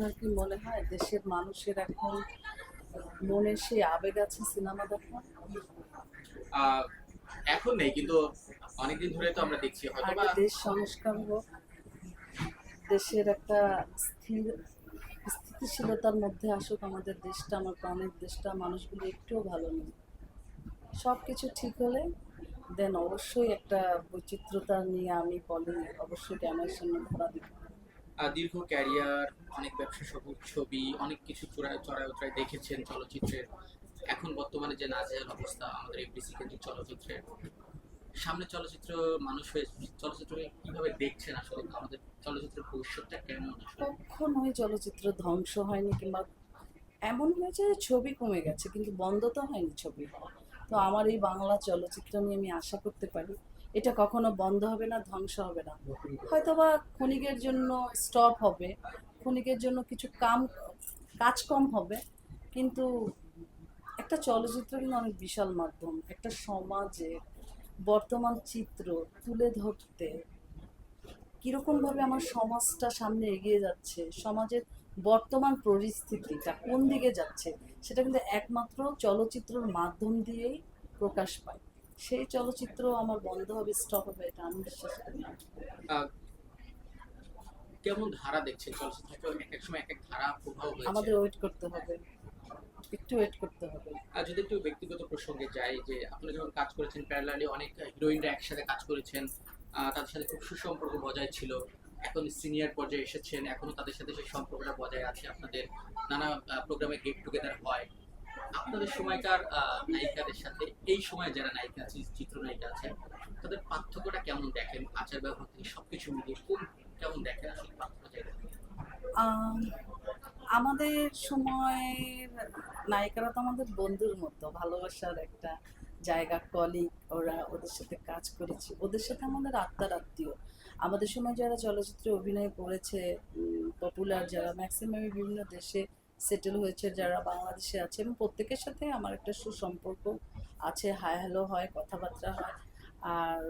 আপনার কি মনে হয় দেশের মানুষের এখন মনে সেই আবেগ আছে সিনেমা দেখার? এখন নেই কিন্তু অনেকদিন ধরে তো আমরা দেখছি হয়তো দেশ সংস্কার হোক দেশের একটা স্থির স্থিতিশীলতার মধ্যে আসুক আমাদের দেশটা আমার প্রাণের দেশটা মানুষগুলো একটুও ভালো নেই। সব কিছু ঠিক হলে দেন অবশ্যই একটা বৈচিত্র্যতা নিয়ে আমি বলি অবশ্যই ক্যামেরার সামনে ধরা দিব। দীর্ঘ ক্যারিয়ার, অনেক ব্যবসা সবুজ ছবি, অনেক কিছু চূড়ায় চড়ায় উতরায় দেখেছেন চলচ্চিত্রের। এখন বর্তমানে যে নাজেহাল অবস্থা আমাদের এফডিসি কেন্দ্রিক চলচ্চিত্রের সামনে চলচ্চিত্র মানুষ হয়ে চলচ্চিত্রকে কীভাবে দেখছেন আসলে? আমাদের চলচ্চিত্রের ভবিষ্যৎটা কেমন কখনোই চলচ্চিত্র ধ্বংস হয়নি কিংবা এমন হয়েছে যে ছবি কমে গেছে, কিন্তু বন্ধ তো হয়নি ছবি। তো আমার এই বাংলা চলচ্চিত্র নিয়ে আমি আশা করতে পারি এটা কখনো বন্ধ হবে না, ধ্বংস হবে না। হয়তো বা ক্ষণিকের জন্য স্টপ হবে, ক্ষণিকের জন্য কিছু কাম, কাজ কম হবে, কিন্তু একটা চলচ্চিত্র কিন্তু অনেক বিশাল মাধ্যম। একটা সমাজে বর্তমান চিত্র তুলে ধরতে কীরকমভাবে আমার সমাজটা সামনে এগিয়ে যাচ্ছে, সমাজের বর্তমান পরিস্থিতিটা কোন দিকে যাচ্ছে, সেটা কিন্তু একমাত্র চলচ্চিত্রের মাধ্যম দিয়েই প্রকাশ পায়। সেই চলচ্চিত্র আমার বন্ধ হবে স্টপ হবে এটা আমি বিশ্বাস করি না। কেমন ধারা দেখছেন চলচ্চিত্র? এক এক সময় এক এক ধারা প্রভাব হয়েছে? আমাদের ওয়েট করতে হবে একটু ওয়েট করতে হবে। আর যদি একটু ব্যক্তিগত প্রসঙ্গে যাই যে আপনি যখন কাজ করেছেন প্যারালালি অনেক হিরোইনরা একসাথে কাজ করেছেন তাদের সাথে খুব সুসম্পর্ক বজায় ছিল। এখন সিনিয়র পর্যায়ে এসেছেন এখনও তাদের সাথে সেই সম্পর্কটা বজায় আছে। আপনাদের নানা প্রোগ্রামে গেট টুগেদার হয়। আপনাদের সময়কার নায়িকাদের সাথে, এই সময় যারা নায়িকা আছে, চিত্রনায়িকা আছে, তাদের পার্থক্যটা কেমন দেখেন? আচার ব্যবহার থেকে সবকিছু মিলিয়ে কোন কেমন দেখেন আসলে পার্থক্য? আমাদের সময়ের নায়িকারা তো আমাদের বন্ধুর মতো, ভালোবাসার একটা জায়গা কলিগ ওরা ওদের সাথে কাজ করেছি। ওদের সাথে আমাদের আত্মার আত্মীয়। আমাদের সময় যারা চলচ্চিত্রে অভিনয় করেছে পপুলার যারা ম্যাক্সিমামই বিভিন্ন দেশে সেটেল হয়েছে, যারা বাংলাদেশে আছে এবং প্রত্যেকের সাথে আমার একটা সুসম্পর্ক আছে হাই হ্যালো হয়, কথাবার্তা হয়। আর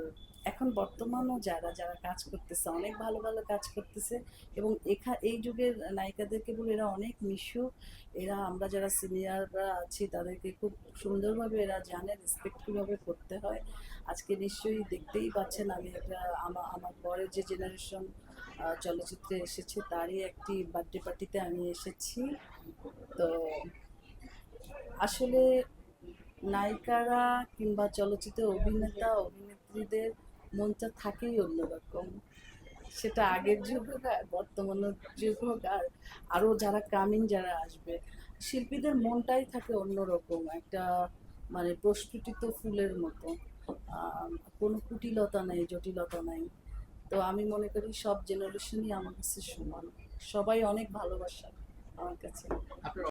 এখন বর্তমানও যারা যারা কাজ করতেছে, অনেক ভালো ভালো কাজ করতেছে এবং এখা, এই যুগের নায়িকাদেরকে বলে এরা অনেক মিশু এরা, আমরা যারা সিনিয়ররা আছি, তাদেরকে খুব সুন্দরভাবে এরা জানে রেসপেক্ট কীভাবে করতে হয়। আজকে নিশ্চয়ই দেখতেই পাচ্ছেন, আমি একটা আমার আমার পরের যে জেনারেশন চলচ্চিত্রে এসেছে, তারই একটি বার্থডে পার্টিতে আমি এসেছি। তো আসলে নায়িকারা কিংবা চলচ্চিত্রের অভিনেতা, অভিনেত্রীদের মনটা থাকেই অন্যরকম। সেটা আগের যুগ হোক আর বর্তমানের যুগ হোক আর আরও যারা কামিং যারা আসবে, শিল্পীদের মনটাই থাকে অন্যরকম, একটা মানে প্রস্ফুটিত ফুলের মতো। কোনো কুটিলতা নেই, জটিলতা নেই। তো আমি মনে করি সব জেনারেশনই আমার কাছে সমান। সবাই অনেক ভালোবাসা আমার কাছে।